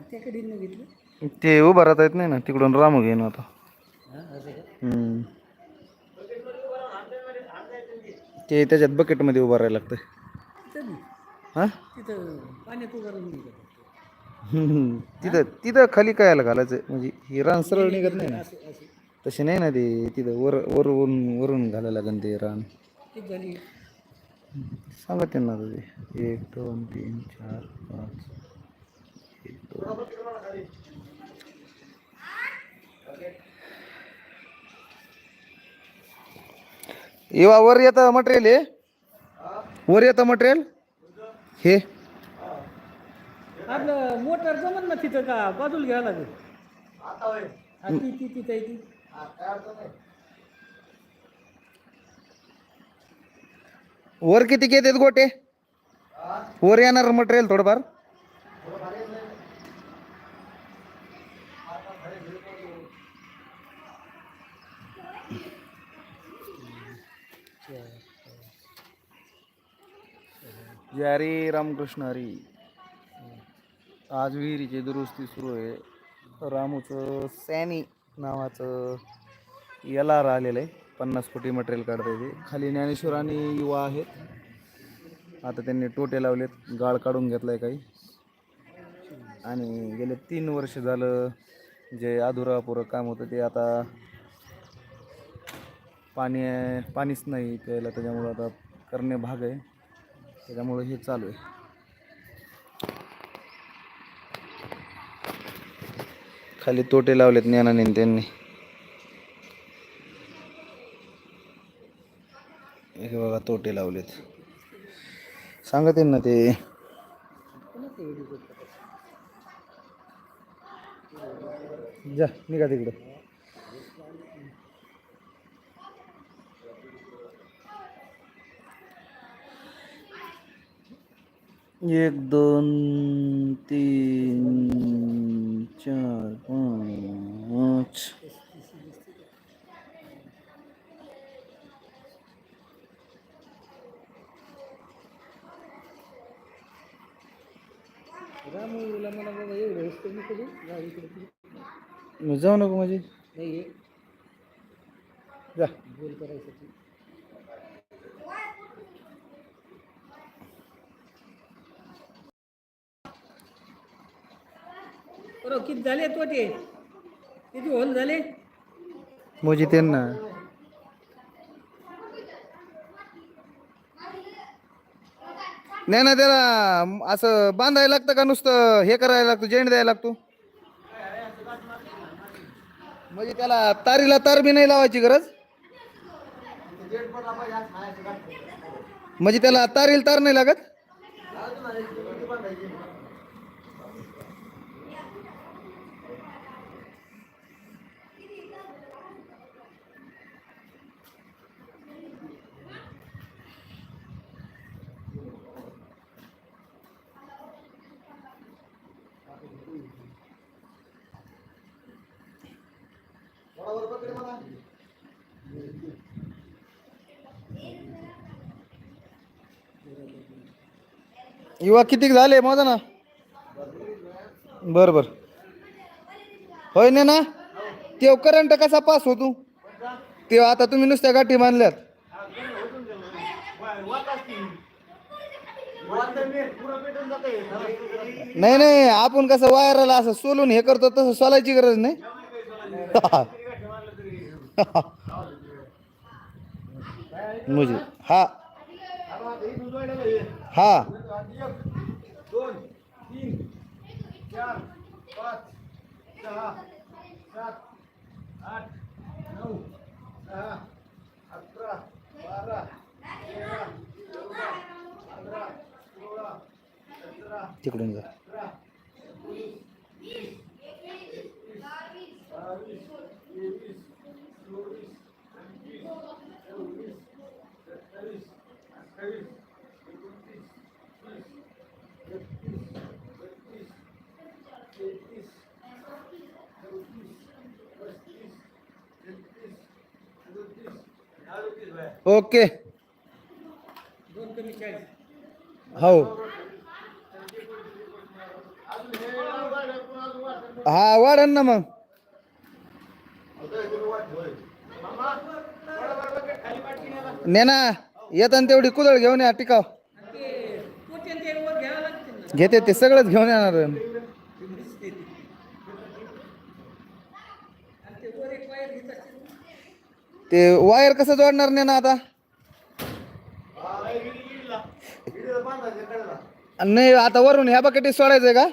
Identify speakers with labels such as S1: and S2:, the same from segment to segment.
S1: त्याकडे न घेतलं
S2: ते उभं राहता येत नाही ना तिकडून रामू घेईन आता. हम्म. ते त्याच्यात बकेटमध्ये उभं राहायला लागतं
S1: तिथं नाही.
S2: हां?
S1: तिथं पाण्यात उभं राहून निघत
S2: हम्म. तिथं तिथं खाली कायला घालायचं? म्हणजे ही रान सरळ निघत नाही ना?
S1: असं असं.
S2: तसे नाही ना ते तिथं वर वरून वरून घालायला लागेल ते रान.
S1: किती झाली.
S2: सांगा त्यांना आता ते. एक दोन तीन चार पाच. येवा वर येतं मटेरियल हे? वर येतं मटेरियल हे?
S1: आपलं मोटर जमन ना तिथं का? बाजूला घ्यावं लागेल. हा, ती ती तिथं आहे ती.
S2: वर किती घेतात गोटे? वर येणार मटेरियल थोडंफार. जय हरी रामकृष्ण हरी आज विहिरीची दुरुस्ती सुरू आहे. रामूचं सॅनी नावाचं याला आलेलं आहे. पन्नास कोटी मटेरियल काढता ते खाली ज्ञानेश्वर आणि युवा आहेत. आता त्यांनी टोटे लावलेत. गाळ काढून घेतलाय काही. आणि गेले तीन वर्ष झालं जे अधुरापुरं काम होतं ते आता पाणी पाणीच नाही प्यायला त्याच्यामुळं आता करणे भाग आहे. त्याच्यामुळं हे चालू आहे. खाली तोटे लावलेत ज्ञानाने त्यांनी. हे बघा तोटे लावलेत. सांगा त्यांना ते. जा निघा तिकडं. एक दोन तीन चार पाच. जाऊ नको
S1: नाही. हे
S2: जा.
S1: गोल करायसाठी. बरं किती झाले तो ते किती होल झाले?
S2: मोजी त्यांना नाही ना त्याला असं बांधायला लागतं का नुसतं? हे करायला लागतं जेंड द्यायला लागतो. म्हणजे त्याला तारीला तार बी नाही लावायची गरज? म्हणजे त्याला तारीला तार नाही लागत? युवा किती झाले माझा ना? बर बर. होय ना ना ते करंट कसा पास होतो? ते आता तुम्ही नुसत्या गाठी बांधल्यात नाही नाही आपण कसं वायरला असं सोलून हे करतो तसं सोलायची गरज नाही. म्हणजे हा. हा
S1: दोन तीन चार पाच सहा सात आठ नऊ दहा अकरा बारा तेरा चौदा पंधरा सोळा सतरा
S2: तिकडून जा.
S1: अठरा एकोणीस वीस
S2: ओके. हो.
S1: हे
S2: वाढन ना मग. ने ना येताना तेवढी कुदळ घेऊन या टिकाव. घेते ते सगळंच घेऊन येणार
S1: आणि ते वर एक वायर घेत असतील ना.
S2: ते वायर कसं जोडणार नाही ना आता? नाही आता वरून ह्या बकेटी सोडायचंय का?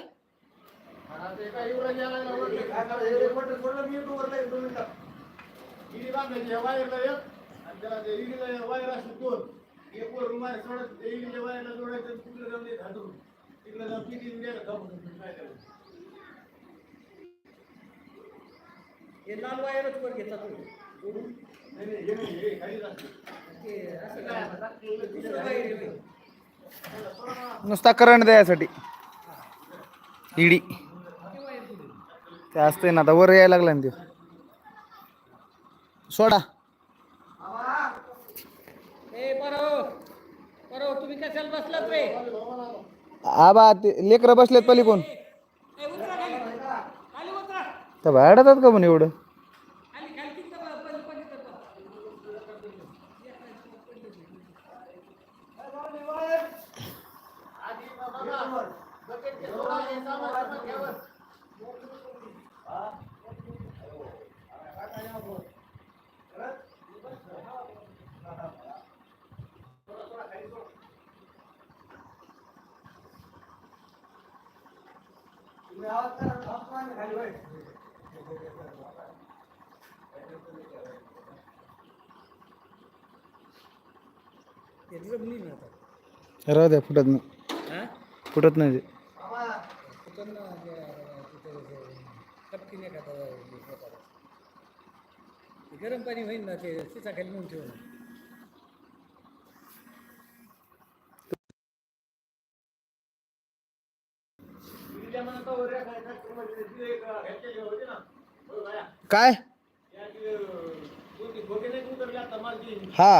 S1: हे लाल वायरच वर घेतात
S2: नुसता करंट द्यायसाठी. इडी ते असतंय ना आता वर यायला लागला ना ते सोडा. आबा ते लेकरं बसलेत
S1: खाली. उतरा.
S2: तर भाड्यातात का पण एवढं
S1: खाली खाली किती पहिले पहिले करतो ते जमली ना आता
S2: राहू द्या फुटत नाही
S1: हा
S2: फुटत नाही ते
S1: पुन्हा जे, तिथे जे टपकीने का ते हे करतात. ते गरम पाणी होईल ना ते तिचा खाली नेऊन ठेवून
S2: काय? हा.